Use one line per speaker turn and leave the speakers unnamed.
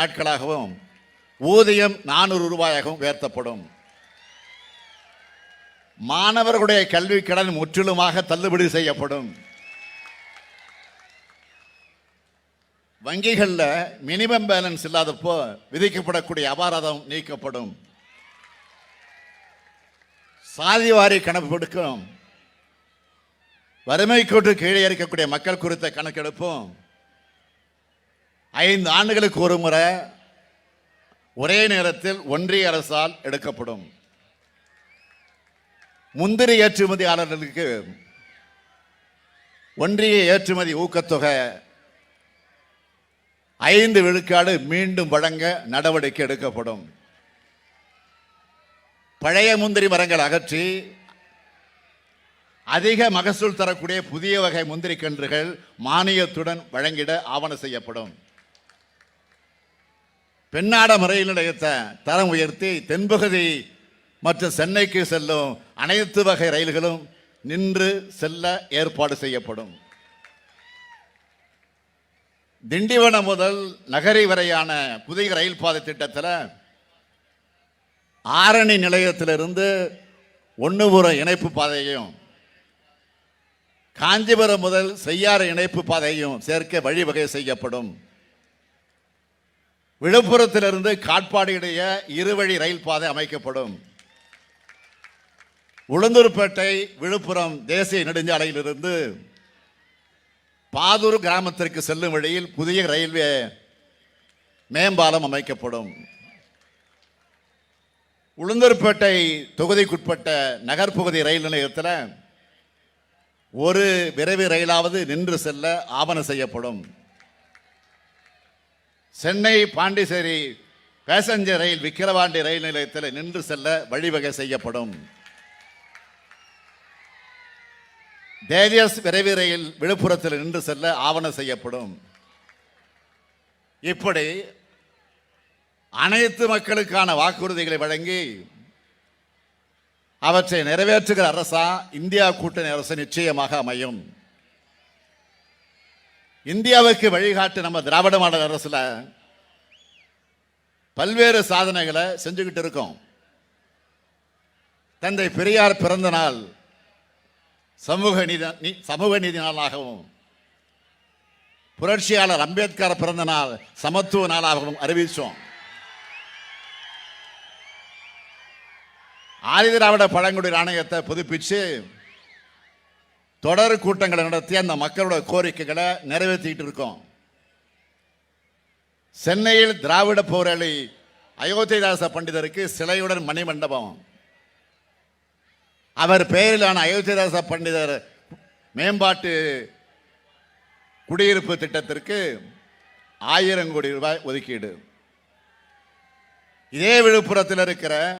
நாட்களாகவும் ஊதியம் நானூறு ரூபாயாகவும் உயர்த்தப்படும். மாணவர்களுடைய கல்வி கடன் முற்றிலுமாக தள்ளுபடி செய்யப்படும். வங்கிகளில் மினிமம் பேலன்ஸ் இல்லாதப்போ விதிக்கப்படக்கூடிய அபராதம் நீக்கப்படும். சாதிவாரி கணக்கெடுக்கும் வறுமை கோட்டு கீழே இருக்கக்கூடிய மக்கள் குறித்த கணக்கெடுப்பும் ஐந்து ஆண்டுகளுக்கு ஒரு முறை ஒரே நேரத்தில் ஒன்றிய அரசால் எடுக்கப்படும். முந்திரி ஏற்றுமதியாளர்களுக்கு ஒன்றிய ஏற்றுமதி ஊக்கத்தொகை ஐந்து விழுக்காடு மீண்டும் வழங்க நடவடிக்கை எடுக்கப்படும். பழைய முந்திரி மரங்கள் அகற்றி அதிக மகசூல் தரக்கூடிய புதிய வகை முந்திரி கன்றுகள் மானியத்துடன் வழங்கிட ஆவணம் செய்யப்படும். பெண்ணாட முறையில் நிலையத்தை தரம் உயர்த்தி தென்பகுதி மற்றும் சென்னைக்கு செல்லும் அனைத்து வகை ரயில்களும் நின்று செல்ல ஏற்பாடு செய்யப்படும். திண்டிவனம் முதல் நகரி வரையான புதிய ரயில் பாதை திட்டத்தில் ஆரணி நிலையத்திலிருந்து ஒன்றுபுரம் இணைப்பு பாதையையும் காஞ்சிபுரம் முதல் செய்யாறு இணைப்பு பாதையையும் சேர்க்க வழிவகை செய்யப்படும். விழுப்புரத்திலிருந்து காட்பாடி இடையே இருவழி ரயில் பாதை அமைக்கப்படும். உளுந்தூர்பேட்டை விழுப்புரம் தேசிய நெடுஞ்சாலையிலிருந்து பாதூர் கிராமத்திற்கு செல்லும் வழியில் புதிய ரயில்வே மேம்பாலம் அமைக்கப்படும். உளுந்தூர்பேட்டை தொகுதிக்குட்பட்ட நகர்ப்பகுதி ரயில் நிலையத்தில் ஒரு விரைவு ரயிலாவது நின்று செல்ல ஆவணம் செய்யப்படும். சென்னை பாண்டிச்சேரி பேசஞ்சர் ரயில் விக்கிரவாண்டி ரயில் நிலையத்தில் நின்று செல்ல வழிவகை செய்யப்படும். தேஜஸ் விரைவு ரயில் விழுப்புரத்தில் நின்று செல்ல ஆவணம் செய்யப்படும். இப்படி அனைத்து மக்களுக்கான வாக்குறுதிகளை வழங்கி அவற்றை நிறைவேற்றுகிற அரசா இந்தியா கூட்டணி அரசு நிச்சயமாக அமையும். இந்தியாவுக்கு வழிகாட்டு நம்ம திராவிட மாடல் அரசில் பல்வேறு சாதனைகளை செஞ்சுக்கிட்டு இருக்கோம். தந்தை பெரியார் பிறந்த நாள் சமூக நீதி நீ- சமூக நீதி நாளாகவும் புரட்சியாளர் அம்பேத்கர் பிறந்த நாள் சமத்துவ நாளாகவும் அறிவித்தோம். ஆதிதிராவிட பழங்குடி நாணயத்தை புதுப்பிச்சு தொடர் கூட்டங்களை நடத்தி அந்த மக்களோட கோரிக்கைகளை நிறைவேற்றிக்கிட்டு இருக்கோம். சென்னையில் திராவிட போராளி அயோத்திதாச பண்டிதருக்கு சிலையுடன் மணிமண்டபம். அவர் பெயரிலான அயோத்திதாச பண்டிதர் மேம்பாட்டு குடியிருப்பு திட்டத்திற்கு ஆயிரம் கோடி ரூபாய் ஒதுக்கீடு. இதே விழுப்புரத்தில் இருக்கிற